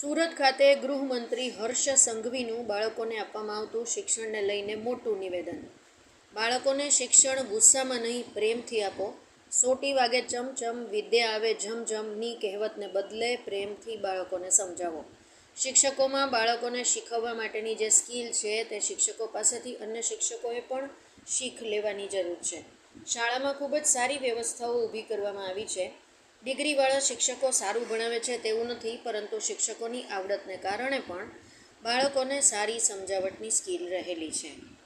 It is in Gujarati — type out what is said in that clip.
સુરત ખાતે ગૃહમંત્રી હર્ષ સંઘવીનું બાળકોને આપવામાં આવતું શિક્ષણને લઈને મોટું નિવેદન. બાળકોને શિક્ષણ ગુસ્સામાં નહીં, પ્રેમથી આપો. સોટી વાગે ચમચમ વિદ્યા આવે ઝમઝમની કહેવતને બદલે પ્રેમથી બાળકોને સમજાવો. શિક્ષકોમાં બાળકોને શીખવવા માટેની જે સ્કિલ છે તે શિક્ષકો પાસેથી અન્ય શિક્ષકોએ પણ શીખ લેવાની જરૂર છે. શાળામાં ખૂબ જ સારી વ્યવસ્થાઓ ઊભી કરવામાં આવી છે. ડિગ્રીવાળા શિક્ષકો સારું ભણાવે છે તેવું નથી, પરંતુ શિક્ષકોની આવડતને કારણે પણ બાળકોને સારી સમજાવટની સ્કિલ રહેલી છે.